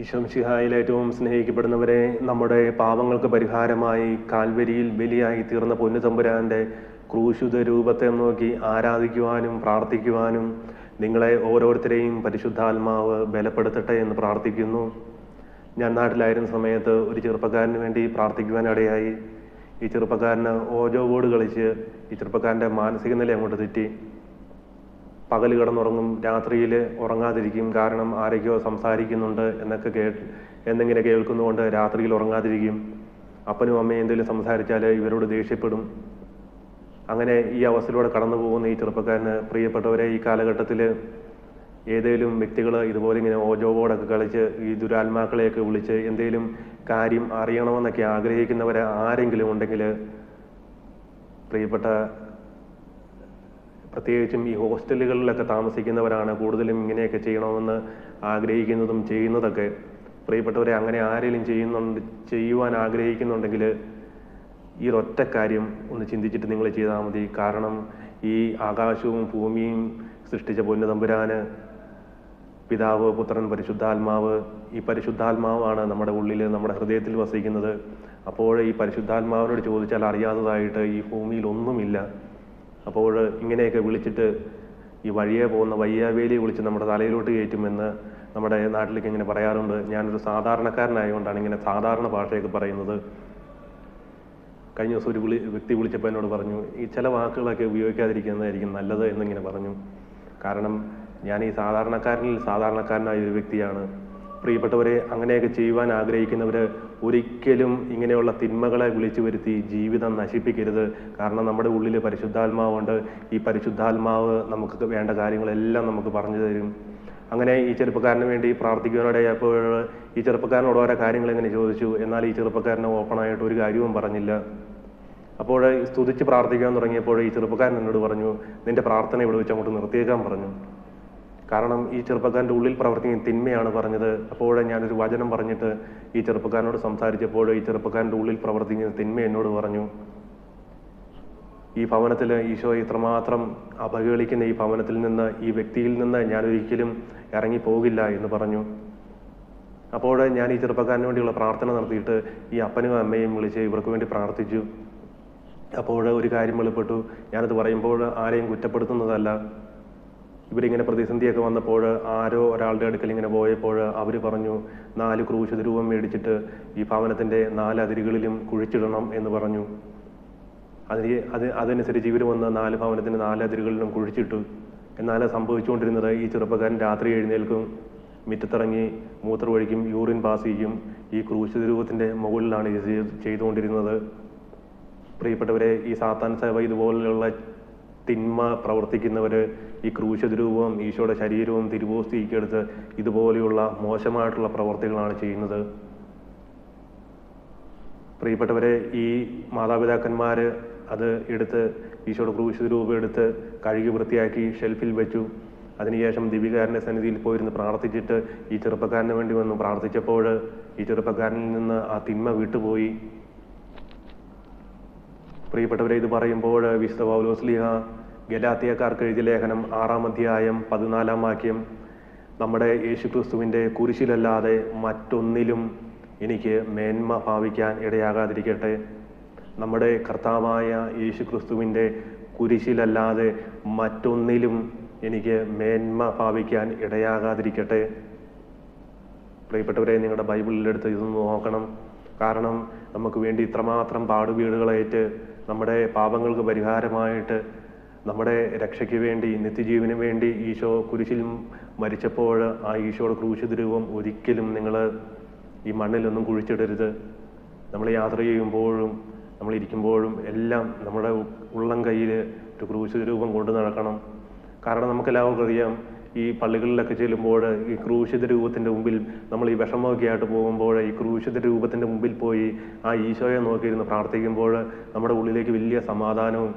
ഈശംഷിഹായിൽ ഏറ്റവും സ്നേഹിക്കപ്പെടുന്നവരെ നമ്മുടെ പാപങ്ങൾക്ക് പരിഹാരമായി കാൽവരിയിൽ ബലിയായി തീർന്ന പൊന്നുതമ്പുരാന്റെ ക്രൂശുത രൂപത്തെ നോക്കി ആരാധിക്കുവാനും പ്രാർത്ഥിക്കുവാനും നിങ്ങളെ ഓരോരുത്തരെയും പരിശുദ്ധാത്മാവ് ബലപ്പെടുത്തട്ടെ എന്ന് പ്രാർത്ഥിക്കുന്നു. ഞാൻ നാട്ടിലായിരുന്ന സമയത്ത് ഒരു ചെറുപ്പക്കാരന് വേണ്ടി പ്രാർത്ഥിക്കുവാനിടയായി ഈ ചെറുപ്പക്കാരന് ഓജോ ബോർഡ് കളിച്ച് ഈ ചെറുപ്പക്കാരന്റെ മാനസിക നില അങ്ങോട്ട് തെറ്റി. പകൽ കിടന്നുറങ്ങും രാത്രിയിൽ ഉറങ്ങാതിരിക്കും കാരണം ആരൊക്കെയോ സംസാരിക്കുന്നുണ്ട് എന്നൊക്കെ കേ എന്തെങ്കിലും കേൾക്കുന്നതുകൊണ്ട് രാത്രിയിൽ ഉറങ്ങാതിരിക്കും. അപ്പനും അമ്മയും എന്തെങ്കിലും സംസാരിച്ചാൽ ഇവരോട് ദേഷ്യപ്പെടും. അങ്ങനെ ഈ അവസ്ഥയിലൂടെ കടന്നു പോകുന്ന ഈ ചെറുപ്പക്കാരന് പ്രിയപ്പെട്ടവരെ ഈ കാലഘട്ടത്തിൽ ഏതെങ്കിലും വ്യക്തികൾ ഇതുപോലെ ഇങ്ങനെ ഓജോ ബോർഡൊക്കെ കളിച്ച് ഈ ദുരാത്മാക്കളെയൊക്കെ വിളിച്ച് എന്തെങ്കിലും കാര്യം അറിയണമെന്നൊക്കെ ആഗ്രഹിക്കുന്നവരെ ആരെങ്കിലും ഉണ്ടെങ്കിൽ പ്രിയപ്പെട്ട പ്രത്യേകിച്ചും ഈ ഹോസ്റ്റലുകളിലൊക്കെ താമസിക്കുന്നവരാണ് കൂടുതലും ഇങ്ങനെയൊക്കെ ചെയ്യണമെന്ന് ആഗ്രഹിക്കുന്നതും ചെയ്യുന്നതൊക്കെ. പ്രിയപ്പെട്ടവരെ അങ്ങനെ ആരെങ്കിലും ചെയ്യുന്നുണ്ട് ചെയ്യുവാൻ ആഗ്രഹിക്കുന്നുണ്ടെങ്കിൽ ഈ ഒരൊറ്റ കാര്യം ഒന്ന് ചിന്തിച്ചിട്ട് നിങ്ങൾ ചെയ്താൽ മതി. കാരണം ഈ ആകാശവും ഭൂമിയും സൃഷ്ടിച്ച പൊന്നു തമ്പുരാന് പിതാവ് പുത്രൻ പരിശുദ്ധാത്മാവ് ഈ പരിശുദ്ധാത്മാവാണ് നമ്മുടെ ഉള്ളിൽ നമ്മുടെ ഹൃദയത്തിൽ വസിക്കുന്നത്. അപ്പോൾ ഈ പരിശുദ്ധാത്മാവിനോട് ചോദിച്ചാൽ അറിയാത്തതായിട്ട് ഈ ഭൂമിയിൽ ഒന്നുമില്ല. അപ്പോൾ ഇങ്ങനെയൊക്കെ വിളിച്ചിട്ട് ഈ വഴിയെ പോകുന്ന വയ്യാവേലി വിളിച്ച് നമ്മുടെ തലയിലോട്ട് കയറ്റുമെന്ന് നമ്മുടെ നാട്ടിലേക്ക് ഇങ്ങനെ പറയാറുണ്ട്. ഞാനൊരു സാധാരണക്കാരനായതുകൊണ്ടാണ് ഇങ്ങനെ സാധാരണ ഭാഷയൊക്കെ പറയുന്നത്. കഴിഞ്ഞ ദിവസം ഒരു വിളി വ്യക്തി വിളിച്ചപ്പോൾ എന്നോട് പറഞ്ഞു ഈ ചില വാക്കുകളൊക്കെ ഉപയോഗിക്കാതിരിക്കുന്നതായിരിക്കും നല്ലത് എന്നിങ്ങനെ പറഞ്ഞു. കാരണം ഞാൻ ഈ സാധാരണക്കാരനിൽ സാധാരണക്കാരനായ ഒരു വ്യക്തിയാണ്. പ്രിയപ്പെട്ടവരെ അങ്ങനെയൊക്കെ ചെയ്യുവാൻ ആഗ്രഹിക്കുന്നവർ ഒരിക്കലും ഇങ്ങനെയുള്ള തിന്മകളെ വിളിച്ചു വരുത്തി ജീവിതം നശിപ്പിക്കരുത്. കാരണം നമ്മുടെ ഉള്ളിൽ പരിശുദ്ധാത്മാവുണ്ട്. ഈ പരിശുദ്ധാത്മാവ് നമുക്ക് വേണ്ട കാര്യങ്ങളെല്ലാം നമുക്ക് പറഞ്ഞു തരും. അങ്ങനെ ഈ ചെറുപ്പക്കാരന് വേണ്ടി പ്രാർത്ഥിക്കുവാനിടയപ്പോൾ ഈ ചെറുപ്പക്കാരനോട് ഓരോ കാര്യങ്ങൾ ഇങ്ങനെ ചോദിച്ചു. എന്നാൽ ഈ ചെറുപ്പക്കാരന് ഓപ്പണായിട്ട് ഒരു കാര്യവും പറഞ്ഞില്ല. അപ്പോൾ സ്തുതിച്ച് പ്രാർത്ഥിക്കാൻ തുടങ്ങിയപ്പോൾ ഈ ചെറുപ്പക്കാരൻ എന്നോട് പറഞ്ഞു നിന്റെ പ്രാർത്ഥന ഇവിടെ വെച്ച് അങ്ങോട്ട് നിർത്തിയേക്കാൻ പറഞ്ഞു. കാരണം ഈ ചെറുപ്പക്കാരന്റെ ഉള്ളിൽ പ്രവർത്തിക്കുന്ന തിന്മയാണ് പറഞ്ഞത്. അപ്പോൾ ഞാനൊരു വചനം പറഞ്ഞിട്ട് ഈ ചെറുപ്പക്കാരനോട് സംസാരിച്ചപ്പോൾ ഈ ചെറുപ്പക്കാരന്റെ ഉള്ളിൽ പ്രവർത്തിക്കുന്ന തിന്മ എന്നോട് പറഞ്ഞു ഈ ഭവനത്തിൽ ഈശോ ഇത്രമാത്രം അപകേളിക്കുന്ന ഈ ഭവനത്തിൽ നിന്ന് ഈ വ്യക്തിയിൽ നിന്ന് ഞാൻ ഒരിക്കലും ഇറങ്ങി പോകില്ല എന്ന് പറഞ്ഞു. അപ്പോൾ ഞാൻ ഈ ചെറുപ്പക്കാരന് വേണ്ടിയുള്ള പ്രാർത്ഥന നടത്തിയിട്ട് ഈ അപ്പനും അമ്മയും വിളിച്ച് ഇവർക്ക് വേണ്ടി പ്രാർത്ഥിച്ചു. അപ്പോൾ ഒരു കാര്യം വെളിപ്പെട്ടു. ഞാനത് പറയുമ്പോൾ ആരെയും കുറ്റപ്പെടുത്തുന്നതല്ല. ഇവരിങ്ങനെ പ്രതിസന്ധിയൊക്കെ വന്നപ്പോൾ ആരോ ഒരാളുടെ അടുക്കൽ ഇങ്ങനെ പോയപ്പോൾ അവർ പറഞ്ഞു നാല് ക്രൂശ രൂപം മേടിച്ചിട്ട് ഈ ഭവനത്തിന്റെ നാല് അതിരുകളിലും കുഴിച്ചിടണം എന്ന് പറഞ്ഞു. അതിന് അത് അതനുസരിച്ച് ഇവർ വന്ന് നാല് ഭവനത്തിന്റെ നാല് അതിരുകളിലും കുഴിച്ചിട്ടു. എന്നാൽ സംഭവിച്ചുകൊണ്ടിരുന്നത് ഈ ചെറുപ്പക്കാരൻ രാത്രി എഴുന്നേൽക്കും മുറ്റത്തിറങ്ങി മൂത്രമൊഴിക്കും യൂറിൻ പാസ് ചെയ്യും. ഈ ക്രൂശ രൂപത്തിന്റെ മുകളിലാണ് ഇത് ചെയ്തുകൊണ്ടിരുന്നത്. പ്രിയപ്പെട്ടവരെ ഈ സാത്താൻ സേവ ഇതുപോലെയുള്ള തിന്മ പ്രവർത്തിക്കുന്നവർ ഈ ക്രൂശിത രൂപവും ഈശോയുടെ ശരീരവും തിരുവോസ്തിക്കെടുത്ത് ഇതുപോലെയുള്ള മോശമായിട്ടുള്ള പ്രവർത്തികളാണ് ചെയ്യുന്നത്. പ്രിയപ്പെട്ടവരെ ഈ മാതാപിതാക്കന്മാർ അത് എടുത്ത് ഈശോയുടെ ക്രൂശതിരൂപം എടുത്ത് കഴുകി വൃത്തിയാക്കി ഷെൽഫിൽ വെച്ചു. അതിനുശേഷം ദിവികാരന്റെ സന്നിധിയിൽ പോയിരുന്ന് പ്രാർത്ഥിച്ചിട്ട് ഈ ചെറുപ്പക്കാരന് വേണ്ടി വന്നു പ്രാർത്ഥിച്ചപ്പോൾ ഈ ചെറുപ്പക്കാരനിൽ നിന്ന് ആ തിന്മ വിട്ടുപോയി. പ്രിയപ്പെട്ടവരെ ഇത് പറയുമ്പോൾ വിശുദ്ധ പൗലോസ്ലിഹ ഗലാത്തിയക്കാർക്ക് എഴുതിയ ലേഖനം ആറാം അധ്യായം പതിനാലാം വാക്യം നമ്മുടെ യേശുക്രിസ്തുവിന്റെ കുരിശിലല്ലാതെ മറ്റൊന്നിലും എനിക്ക് മേന്മ ഭാവിക്കാൻ ഇടയാകാതിരിക്കട്ടെ. നമ്മുടെ കർത്താവായ യേശുക്രിസ്തുവിന്റെ കുരിശിലല്ലാതെ മറ്റൊന്നിലും എനിക്ക് മേന്മ ഭാവിക്കാൻ ഇടയാകാതിരിക്കട്ടെ. പ്രിയപ്പെട്ടവരെ നിങ്ങളുടെ ബൈബിളിലെടുത്ത് ഇതൊന്ന് നോക്കണം. കാരണം നമുക്ക് വേണ്ടി ഇത്രമാത്രം പാടുവീടുകളേറ്റ് നമ്മുടെ പാപങ്ങൾക്ക് പരിഹാരമായിട്ട് നമ്മുടെ രക്ഷയ്ക്ക് വേണ്ടി നിത്യജീവന് വേണ്ടി ഈശോ കുരിശിൽ മരിച്ചപ്പോൾ ആ ഈശോയുടെ ക്രൂശിത രൂപം ഒരിക്കലും നിങ്ങൾ ഈ മണ്ണിലൊന്നും കുഴിച്ചിടരുത്. നമ്മൾ യാത്ര ചെയ്യുമ്പോഴും നമ്മൾ ഇരിക്കുമ്പോഴും എല്ലാം നമ്മുടെ ഉള്ളം കയ്യിൽ ഒരു ക്രൂശിത രൂപം കൊണ്ടു നടക്കണം. കാരണം നമുക്കെല്ലാവർക്കും അറിയാം ഈ പള്ളികളിലൊക്കെ ചെല്ലുമ്പോൾ ഈ ക്രൂശിത രൂപത്തിന്റെ മുമ്പിൽ നമ്മൾ ഈ വിഷമമൊക്കെ ആയിട്ട് പോകുമ്പോൾ ഈ ക്രൂശിത രൂപത്തിന്റെ മുമ്പിൽ പോയി ആ ഈശോയെ നോക്കിയിരുന്ന് പ്രാർത്ഥിക്കുമ്പോൾ നമ്മുടെ ഉള്ളിലേക്ക് വലിയ സമാധാനവും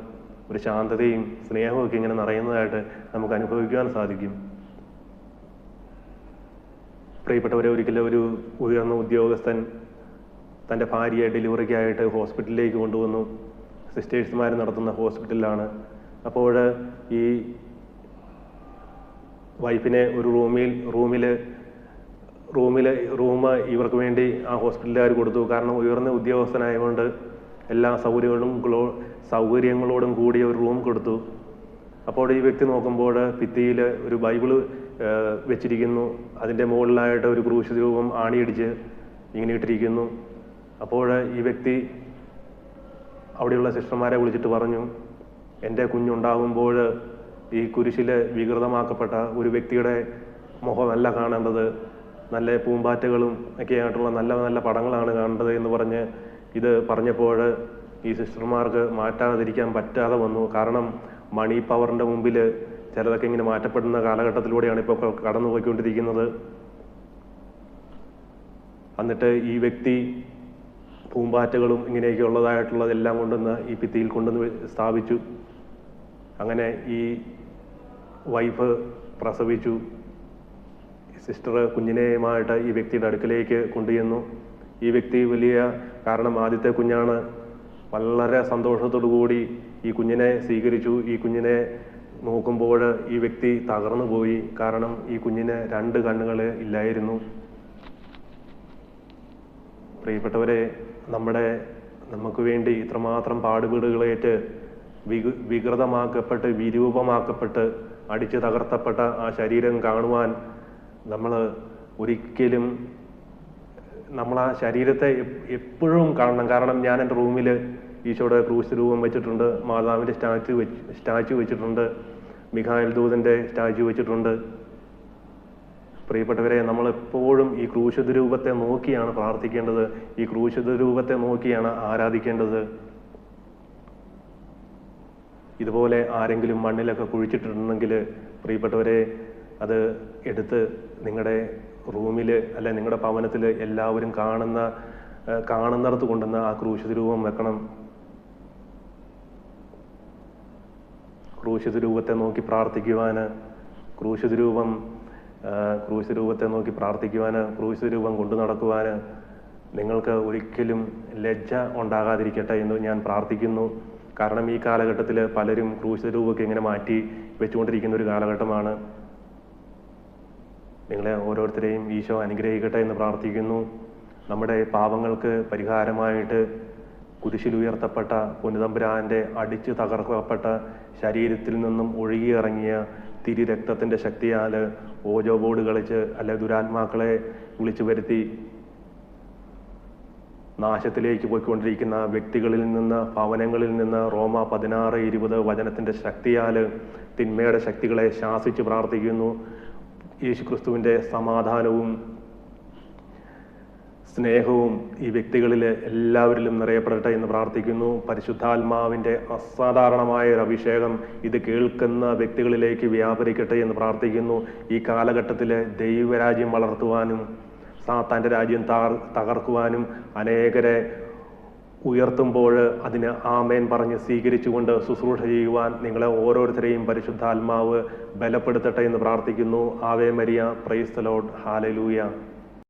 ഒരു ശാന്തതയും സ്നേഹവും ഒക്കെ ഇങ്ങനെ നിറയുന്നതായിട്ട് നമുക്ക് അനുഭവിക്കുവാൻ സാധിക്കും. പ്രിയപ്പെട്ടവരെ ഒരിക്കലും ഒരു ഉയർന്ന ഉദ്യോഗസ്ഥൻ തന്റെ ഭാര്യയെ ഡെലിവറിക്കായിട്ട് ഹോസ്പിറ്റലിലേക്ക് കൊണ്ടുവന്നു. സിസ്റ്റേഴ്സുമാർ നടത്തുന്ന ഹോസ്പിറ്റലിലാണ്. അപ്പോൾ ഈ വൈഫിനെ ഒരു റൂമിൽ റൂമിൽ റൂമിൽ റൂം ഇവർക്ക് വേണ്ടി ആ ഹോസ്പിറ്റലുകാർ കൊടുത്തു? കാരണം ഉയർന്ന ഉദ്യോഗസ്ഥനായതുകൊണ്ട് എല്ലാ സൗകര്യങ്ങളും ഗ്ലോ സൗകര്യങ്ങളോടും കൂടിയ ഒരു റൂം കൊടുത്തു. അപ്പോൾ ഈ വ്യക്തി നോക്കുമ്പോൾ ഭിത്തിയിൽ ഒരു ബൈബിൾ വെച്ചിരിക്കുന്നു. അതിന്റെ മുകളിലായിട്ട് ഒരു ക്രൂശ് രൂപം ആണിയടിച്ച് ഇങ്ങനെ ഇട്ടിരിക്കുന്നു. അപ്പോൾ ഈ വ്യക്തി അവിടെയുള്ള സിസ്റ്റർമാരെ വിളിച്ചിട്ട് പറഞ്ഞു എന്റെ കുഞ്ഞുണ്ടാകുമ്പോൾ ഈ കുരിശിൽ വികൃതമാക്കപ്പെട്ട ഒരു വ്യക്തിയുടെ മുഖമല്ല കാണേണ്ടത്. നല്ല പൂമ്പാറ്റകളും ഒക്കെ ആയിട്ടുള്ള നല്ല നല്ല പടങ്ങളാണ് കാണേണ്ടത് എന്ന് പറഞ്ഞ് ഇത് പറഞ്ഞപ്പോൾ ഈ സിസ്റ്റർമാർക്ക് മാറ്റാതിരിക്കാൻ പറ്റാതെ വന്നു. കാരണം മണി പവറിന്റെ മുമ്പിൽ ചിലതൊക്കെ ഇങ്ങനെ മാറ്റപ്പെടുന്ന കാലഘട്ടത്തിലൂടെയാണ് ഇപ്പോൾ കടന്നു പോയിക്കൊണ്ടിരിക്കുന്നത് എന്നിട്ട് ഈ വ്യക്തി പൂമ്പാറ്റകളും ഇങ്ങനെയൊക്കെ ഉള്ളതായിട്ടുള്ളതെല്ലാം കൊണ്ടുവന്ന് ഈ ഭിത്തിയിൽ കൊണ്ടുവന്ന് സ്ഥാപിച്ചു. അങ്ങനെ ഈ വൈഫ് പ്രസവിച്ചു. സിസ്റ്റർ കുഞ്ഞിനെയുമായിട്ട് ഈ വ്യക്തിയുടെ അടുക്കലേക്ക് കൊണ്ടുചെന്നു. ഈ വ്യക്തി വലിയ കാരണം ആദ്യത്തെ കുഞ്ഞാണ്. വളരെ കൂടി ഈ കുഞ്ഞിനെ സ്വീകരിച്ചു. ഈ കുഞ്ഞിനെ നോക്കുമ്പോൾ ഈ വ്യക്തി തകർന്നു പോയി. കാരണം ഈ കുഞ്ഞിന് രണ്ട് കണ്ണുകൾ ഇല്ലായിരുന്നു. പ്രിയപ്പെട്ടവരെ നമ്മുടെ നമുക്ക് വേണ്ടി ഇത്രമാത്രം പാടുപീടുകളേറ്റ് വികു വികൃതമാക്കപ്പെട്ട് വിരൂപമാക്കപ്പെട്ട് അടിച്ചു തകർത്തപ്പെട്ട ആ ശരീരം കാണുവാൻ നമ്മൾ ഒരിക്കലും നമ്മൾ ആ ശരീരത്തെ എപ്പോഴും കാണണം. കാരണം ഞാൻ എന്റെ റൂമിൽ ഈശോയുടെ ക്രൂശ് രൂപം വെച്ചിട്ടുണ്ട് മാതാവിന്റെ സ്റ്റാച്ചു വെച്ച് സ്റ്റാച്ചു വെച്ചിട്ടുണ്ട് മിഖായൽ ദൂതന്റെ സ്റ്റാച്ചു വെച്ചിട്ടുണ്ട്. പ്രിയപ്പെട്ടവരെ നമ്മൾ എപ്പോഴും ഈ ക്രൂശുദ്രൂപത്തെ നോക്കിയാണ് പ്രാർത്ഥിക്കേണ്ടത്. ഈ ക്രൂശുദ്രൂപത്തെ നോക്കിയാണ് ആരാധിക്കേണ്ടത്. ഇതുപോലെ ആരെങ്കിലും മണ്ണിലൊക്കെ കുഴിച്ചിട്ടുണ്ടെങ്കിൽ പ്രിയപ്പെട്ടവരെ അത് എടുത്ത് നിങ്ങളുടെ റൂമിൽ അല്ലെ നിങ്ങളുടെ ഭവനത്തിൽ എല്ലാവരും കാണുന്ന കാണുന്നിടത്ത് കൊണ്ടുവന്ന് ആ ക്രൂശിത രൂപം വെക്കണം. ക്രൂശിത രൂപത്തെ നോക്കി പ്രാർത്ഥിക്കുവാന് ക്രൂശിത രൂപം ക്രൂശിത രൂപത്തെ നോക്കി പ്രാർത്ഥിക്കുവാന് ക്രൂശിത രൂപം കൊണ്ടു നടക്കുവാന് നിങ്ങൾക്ക് ഒരിക്കലും ലജ്ജ ഉണ്ടാകാതിരിക്കട്ടെ എന്ന് ഞാൻ പ്രാർത്ഥിക്കുന്നു. കാരണം ഈ കാലഘട്ടത്തിൽ പലരും ക്രൂശിത രൂപമൊക്കെ ഇങ്ങനെ മാറ്റി വെച്ചുകൊണ്ടിരിക്കുന്ന ഒരു കാലഘട്ടമാണ്. നിങ്ങളെ ഓരോരുത്തരെയും ഈശോ അനുഗ്രഹിക്കട്ടെ എന്ന് പ്രാർത്ഥിക്കുന്നു. നമ്മുടെ പാപങ്ങൾക്ക് പരിഹാരമായിട്ട് കുരിശിലുയർത്തപ്പെട്ട അടിച്ച് അടിച്ചു തകർക്കപ്പെട്ട ശരീരത്തിൽ നിന്നും ഒഴുകിയിറങ്ങിയ തിരി രക്തത്തിന്റെ ശക്തിയാൽ ഓജോ ബോർഡ് കളിച്ച് അല്ലെ ദുരാത്മാക്കളെ വിളിച്ചു വരുത്തി നാശത്തിലേക്ക് പോയിക്കൊണ്ടിരിക്കുന്ന വ്യക്തികളിൽ നിന്ന് ഭവനങ്ങളിൽ നിന്ന് റോമ പതിനാറ് ഇരുപത് വചനത്തിന്റെ ശക്തിയാൽ തിന്മയുടെ ശക്തികളെ ശാസിച്ച് പ്രാർത്ഥിക്കുന്നു. യേശുക്രിസ്തുവിന്റെ സമാധാനവും സ്നേഹവും ഈ വ്യക്തികളിൽ എല്ലാവരിലും നിറയപ്പെടട്ടെ എന്ന് പ്രാർത്ഥിക്കുന്നു. പരിശുദ്ധാത്മാവിന്റെ അസാധാരണമായ ഒരു അഭിഷേകം ഇത് കേൾക്കുന്ന വ്യക്തികളിലേക്ക് വ്യാപരിക്കട്ടെ എന്ന് പ്രാർത്ഥിക്കുന്നു. ഈ കാലഘട്ടത്തിൽ ദൈവരാജ്യം വളർത്തുവാനും സാത്താന്റെ രാജ്യം താർ തകർക്കുവാനും അനേകരെ ഉയർത്തുമ്പോൾ അതിന് ആമേൻ പറഞ്ഞ് സ്വീകരിച്ചുകൊണ്ട് ശുശ്രൂഷ ചെയ്യുവാൻ നിങ്ങളെ ഓരോരുത്തരെയും പരിശുദ്ധാത്മാവ് ബലപ്പെടുത്തട്ടെ എന്ന് പ്രാർത്ഥിക്കുന്നു. Ave Maria praise load hallelujah.